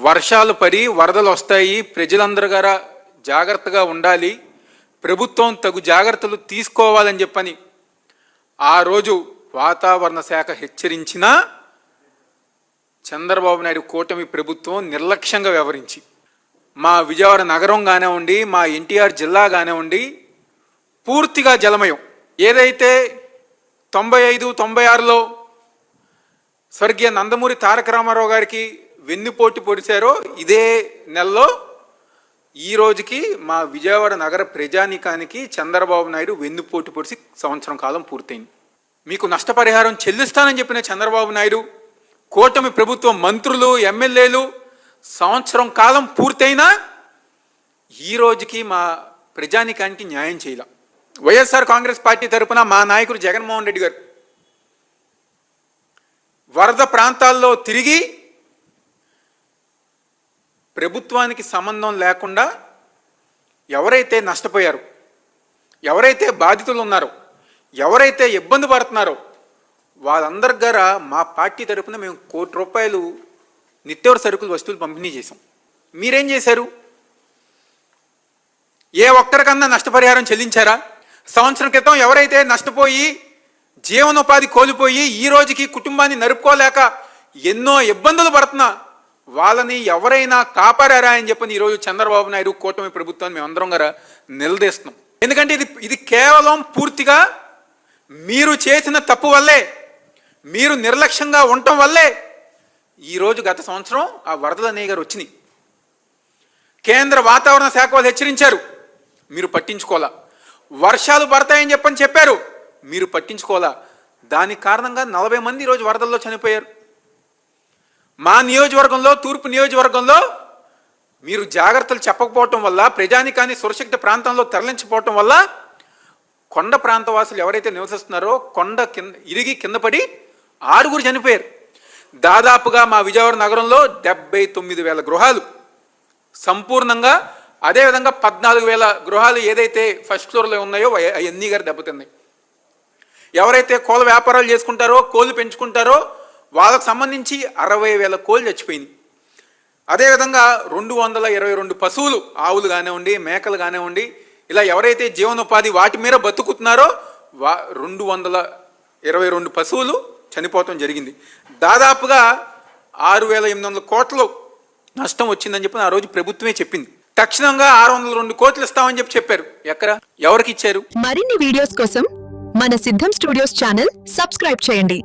వర్షాలు పడి వరదలు వస్తాయి. ప్రజలందరూ గారా జాగ్రత్తగా ఉండాలి. ప్రభుత్వం తగు జాగ్రత్తలు తీసుకోవాలని చెప్పని ఆ రోజు వాతావరణ శాఖ హెచ్చరించినా చంద్రబాబు నాయుడు కూటమి ప్రభుత్వం నిర్లక్ష్యంగా వ్యవహరించి మా విజయవాడ నగరం కానివ్వండి మా ఎన్టీఆర్ జిల్లా కానివ్వండి పూర్తిగా జలమయం. ఏదైతే తొంభై ఐదు తొంభై ఆరులో స్వర్గీయ నందమూరి తారక రామారావు గారికి వెన్నుపోటు పొడిచారో ఇదే నెలలో ఈ రోజుకి మా విజయవాడ నగర ప్రజానీకానికి చంద్రబాబు నాయుడు వెన్నుపోటు పొడిచి సంవత్సరం కాలం పూర్తయింది. మీకు నష్టపరిహారం చెల్లిస్తానని చెప్పిన చంద్రబాబు నాయుడు కూటమి ప్రభుత్వం మంత్రులు ఎమ్మెల్యేలు సంవత్సరం కాలం పూర్తయినా ఈ రోజుకి మా ప్రజానికానికి న్యాయం చేయాల. వైఎస్ఆర్ కాంగ్రెస్ పార్టీ తరఫున మా నాయకుడు జగన్మోహన్ రెడ్డి గారు వరద ప్రాంతాల్లో తిరిగి ప్రభుత్వానికి సంబంధం లేకుండా ఎవరైతే నష్టపోయారు ఎవరైతే బాధితులు ఉన్నారో ఎవరైతే ఇబ్బంది పడుతున్నారో వాళ్ళందరి ద్వారా మా పార్టీ తరపున మేము కోటి రూపాయలు నిత్యవర సరుకులు వస్తువులు పంపిణీ చేశాం. మీరేం చేశారు? ఏ ఒక్కరికన్నా నష్టపరిహారం చెల్లించారా? సంవత్సరం క్రితం ఎవరైతే నష్టపోయి జీవనోపాధి కోల్పోయి ఈ రోజుకి కుటుంబాన్ని నరుపుకోలేక ఎన్నో ఇబ్బందులు పడుతున్నా వాళ్ళని ఎవరైనా కాపాడారా అని చెప్పని ఈరోజు చంద్రబాబు నాయుడు కూటమి ప్రభుత్వాన్ని మేమందరం గారు నిలదీస్తున్నాం. ఎందుకంటే ఇది ఇది కేవలం పూర్తిగా మీరు చేసిన తప్పు వల్లే మీరు నిర్లక్ష్యంగా ఉండటం వల్లే ఈరోజు గత సంవత్సరం ఆ వరదల గారు వచ్చినాయి. కేంద్ర వాతావరణ శాఖ వాళ్ళు హెచ్చరించారు మీరు పట్టించుకోవాలా? వర్షాలు పడతాయని చెప్పని చెప్పారు మీరు పట్టించుకోవాలా? దానికి కారణంగా నలభై మంది ఈరోజు వరదల్లో చనిపోయారు. మా నియోజకవర్గంలో తూర్పు నియోజకవర్గంలో మీరు జాగ్రత్తలు చెప్పకపోవటం వల్ల ప్రజానికాన్ని సురక్షిత ప్రాంతంలో తరలించకపోవటం వల్ల కొండ ప్రాంతవాసులు ఎవరైతే నివసిస్తున్నారో కొండ కింద ఇరిగి కింద పడి ఆరుగురు చనిపోయారు. దాదాపుగా మా విజయవాడ నగరంలో డెబ్బై తొమ్మిది వేల గృహాలు. సంపూర్ణంగా అదేవిధంగా పద్నాలుగు వేల గృహాలు ఏదైతే ఫస్ట్ ఫ్లోర్లో ఉన్నాయో అవన్నీ గారు దెబ్బతిన్నాయి. ఎవరైతే కోళ్ళ వ్యాపారాలు చేసుకుంటారో కోళ్ళు పెంచుకుంటారో వాళ్ళకు సంబంధించి అరవై వేల కోళ్ళు చచ్చిపోయింది. అదేవిధంగా రెండు వందల ఇరవై రెండు పశువులు ఆవులు కానివ్వండి మేకలు కానివ్వండి ఇలా ఎవరైతే జీవనోపాధి వాటి మీద బతుకుతున్నారో వా రెండు వందల ఇరవై రెండు పశువులు చనిపోవటం జరిగింది. దాదాపుగా ఆరు వేల ఎనిమిది వందల కోట్లు నష్టం వచ్చిందని చెప్పి ఆ రోజు ప్రభుత్వమే చెప్పింది. తక్షణంగా ఆరు వందల రెండు కోట్లు ఇస్తామని చెప్పి చెప్పారు. ఎక్కడ? ఎవరికి ఇచ్చారు? మరిన్ని వీడియోస్ కోసం మన సిద్ధం స్టూడియోస్ ఛానల్ సబ్స్క్రైబ్ చేయండి.